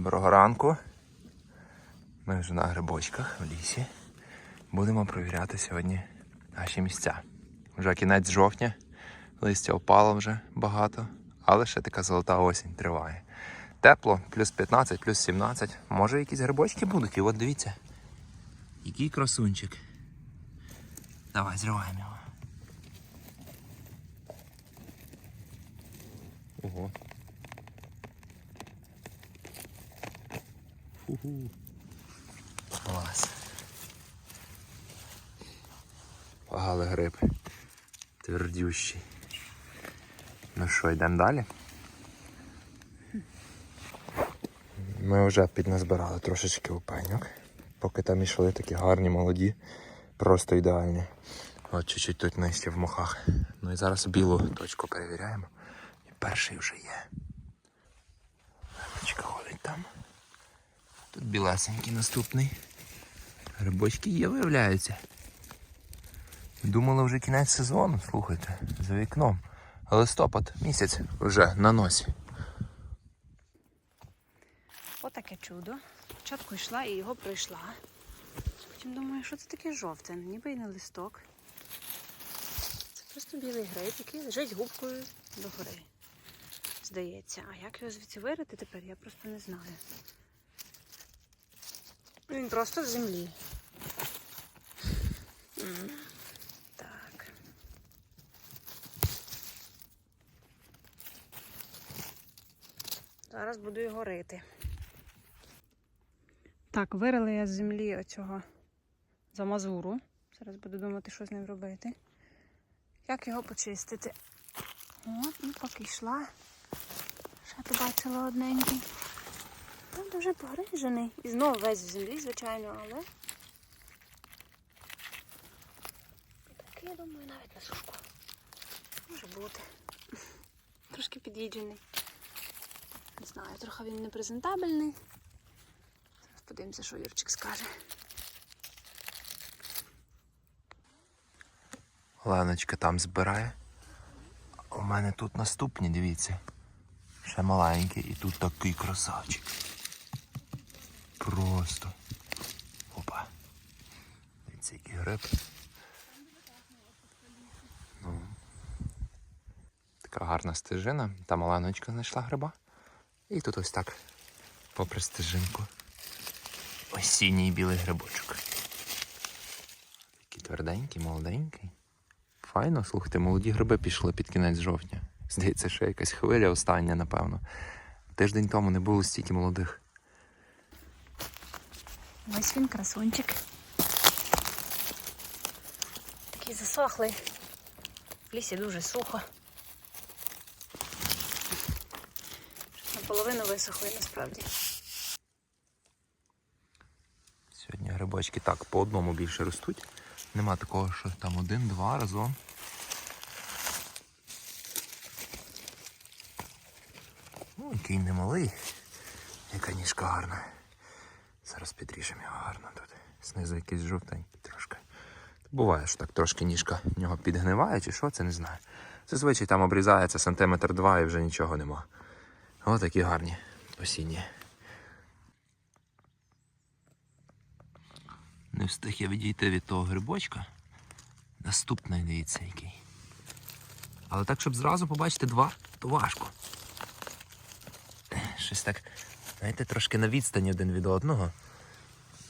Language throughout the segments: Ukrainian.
Доброго ранку. Ми вже на грибочках в лісі. Будемо провіряти сьогодні наші місця. Вже кінець жовтня, листя опало вже багато, але ще така золота осінь триває. Тепло, плюс 15, плюс 17. Може якісь грибочки будуть. І от дивіться. Який красунчик. Давай, зриваємо його. Ого. Фу-ху. Клас. Погали гриб. Твердющий. Ну що, йдемо далі? Ми вже підназбирали трошечки опеньок. Поки там ішли такі гарні, молоді, просто ідеальні. От чуть-чуть тут нижче в мохах. Ну і зараз білу точку перевіряємо. І перший вже є. Лемочка ходить там. Тут білесенький наступний. Грибочки є, виявляються. Думали вже кінець сезону, слухайте, за вікном. Листопад місяць вже на носі. Отаке чудо. Спочатку йшла і його пройшла. Потім думаю, що це таке жовте, ніби й не листок. Це просто білий гриб, який лежить губкою догори. Здається. А як його звідси вирити тепер, я просто не знаю. Він просто в землі. Так. Зараз буду його рити. Так, вирила я з землі оцього замазуру. Зараз буду думати, що з ним робити. Як його почистити? От, ну поки йшла. Ще побачила одненький. Дуже погрижений. І знову весь в землі, звичайно, але. Такий, я думаю, навіть на сушку. Може бути. Трошки під'їджений. Не знаю, трохи він непрезентабельний. Зараз подивимося, що Юрчик скаже. Леночка там збирає. У мене тут наступні, дивіться. Ще маленький і тут такий красавчик. Просто. Опа. Дивіться, який гриб. Ну. Така гарна стежина. Там Оленочка знайшла гриба. І тут ось так. Попри стежинку. Осінній білий грибочок. Такий тверденький, молоденький. Файно, слухайте, молоді гриби пішли під кінець жовтня. Здається, що якась хвиля остання, напевно. Тиждень тому не було стільки молодих. Ось він, красунчик. Такий засохлий. В лісі дуже сухо. Наполовину висохлий насправді. Сьогодні грибочки так по одному більше ростуть. Нема такого, що там один-два разом. Ну, який немалий. Яка ніжка гарна. Зараз підріжемо його гарно тут. Знизу якийсь жовтенький трошки. Буває, що так трошки ніжка в нього підгниває чи що, це не знаю. Зазвичай там обрізається сантиметр два і вже нічого нема. Ось такі гарні осінні. Не встиг я відійти від того грибочка. Наступний, дивіться, який. Але так, щоб зразу побачити два, то важко. Щось так, знаєте, трошки на відстані один від одного.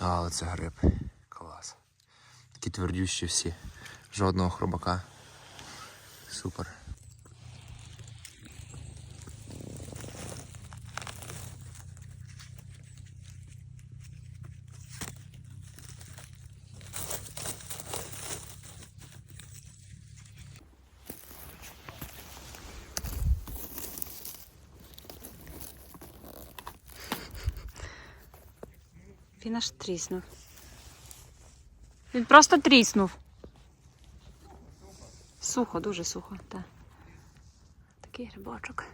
Але це гриб. Клас. Такі твердющі всі. Жодного хробака. Супер. Він аж тріснув. Він просто тріснув. Сухо, дуже сухо, так. Такий грибочок.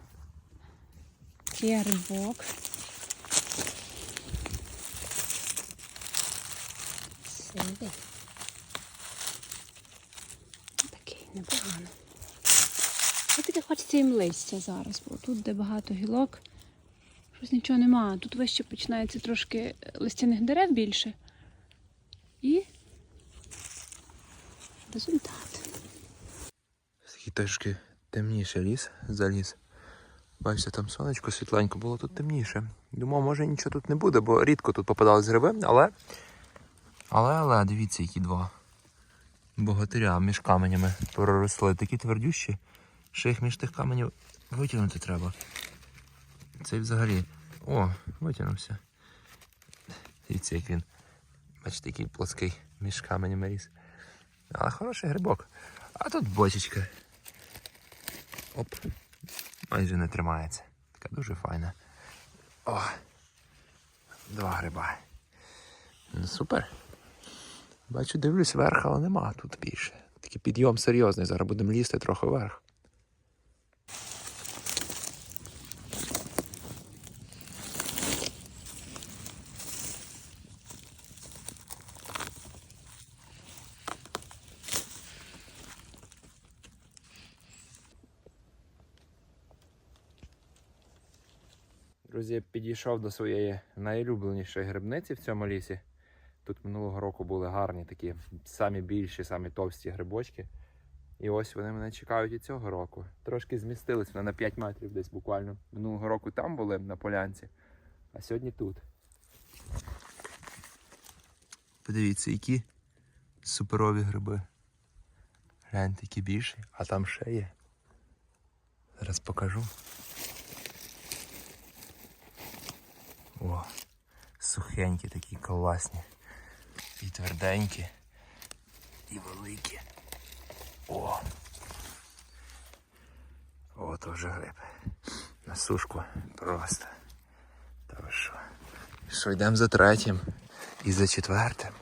Є грибок. Сивий. Такий непогано. Ось таке хочеться їм листя зараз, бо тут, де багато гілок, Щось нічого немає. Тут вище починається трошки листяних дерев більше. І результат. Такий трошки темніший ліс за ліс. Бачите, там сонечко світленько було тут темніше. Думав, може нічого тут не буде, бо рідко тут попадались гриби, але. Але, але, дивіться, які два. Богатиря між каменями проросли. Такі твердющі, що їх між тих каменів витягнути треба. Цей взагалі. О, витягнувся. Дивіться, як він. Бачите, який плоский між каменями ріс. Але хороший грибок. А тут бочечка. Оп. Майже не тримається. Така дуже файна. О! Два гриба. Ну, супер. Бачу, дивлюсь вверх, але нема тут більше. Такий підйом серйозний. Зараз будемо лізти трохи вверх. Друзі, я підійшов до своєї найулюбленішої грибниці в цьому лісі. Тут минулого року були гарні такі самі більші, самі товсті грибочки. І ось вони мене чекають і цього року. Трошки змістились вони на 5 метрів десь буквально. Минулого року там були на полянці, а сьогодні тут. Подивіться, які суперові гриби. Гляньте, які більші, а там ще є. Зараз покажу. О, сухенькі такі класні. І тверденькі, і великі. О! О, то вже гриб. На сушку просто. Та ви що? Що йдемо за третім і за четвертим.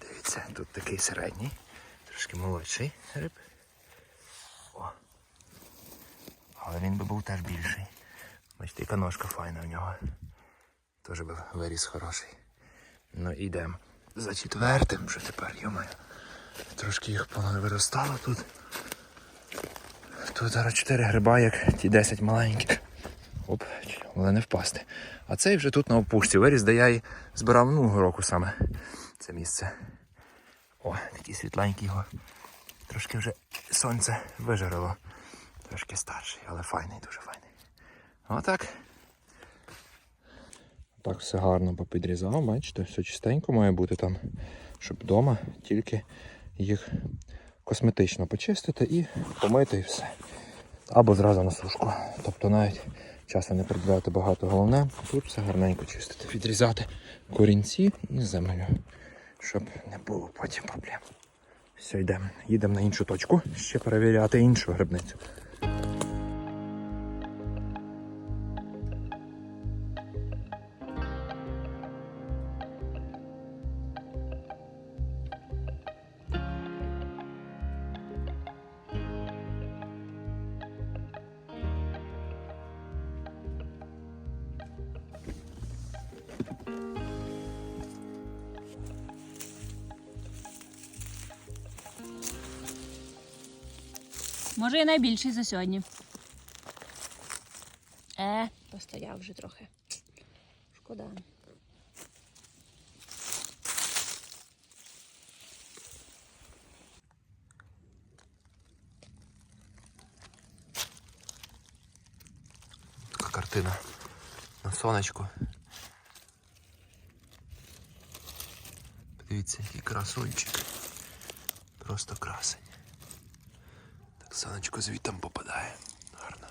Дивіться, тут такий середній, трошки молодший гриб. О. Але він би був теж більший. Бачите, яка ножка файна в нього. Теж би виріс хороший. Ну йдемо за четвертим, що тепер, йомаю. Трошки їх виростало тут. Тут зараз 4 гриба, як ті 10 маленьких. Оп, але не впасти. А цей вже тут на опушці виріс, де я і збирав минулого року саме це місце. О, такий світленький його. Трошки вже сонце вижарило. Трошки старший, але файний, дуже файний. Отак. Так все гарно попідрізав, бачите, все чистенько має бути там, щоб вдома тільки їх косметично почистити і помити і все. Або зразу на сушку. Тобто навіть часу не приділяти багато головне, тут все гарненько чистити, відрізати корінці і землю, щоб не було потім проблем. Все, йдемо. Їдемо на іншу точку, ще перевіряти іншу грибницю. Може і найбільший за сьогодні. Е, постояв вже трохи. Шкода. Така картина на сонечку. Подивіться, який красунчик. Просто красень. Так сонечко звітом попадає. Гарно.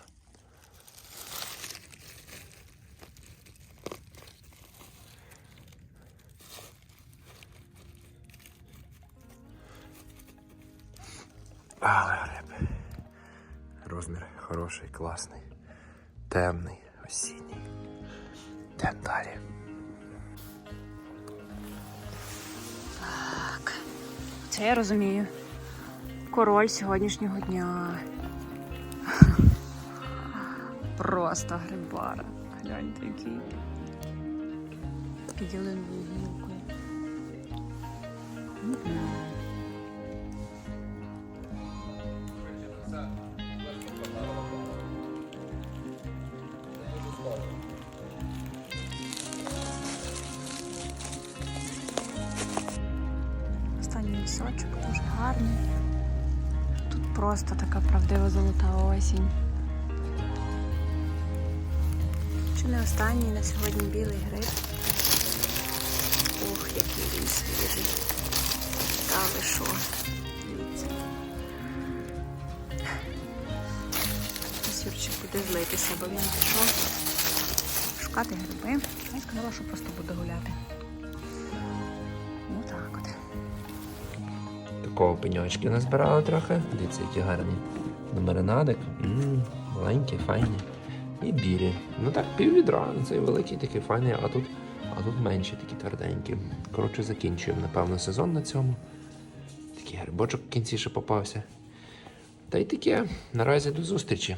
Але гриб. Розмір хороший, класний. Темний, осінній. Йдемо далі. Так, Це я розумію. Король сьогоднішнього дня. Просто грибара. Гляньте який. Під ялиновою гілкою. Просто така правдива золота осінь. Чи не останній на сьогодні білий гриб? Ох, який він свіжий. Та ви що? Дивіться. Буде злитися, бо він пішов шукати гриби. Я сказала, що просто буде гуляти. Такого пеньочки назбирали трохи. Дивіться, які гарні. На маринадик. маленькі, файні. І білі. Ну так, пів відра. Цей великий такий файний, а тут, а тут менші такі тверденькі. Коротше, закінчуємо, напевно, сезон на цьому. Такий грибочок в кінці ще попався. Та й таке. Наразі до зустрічі.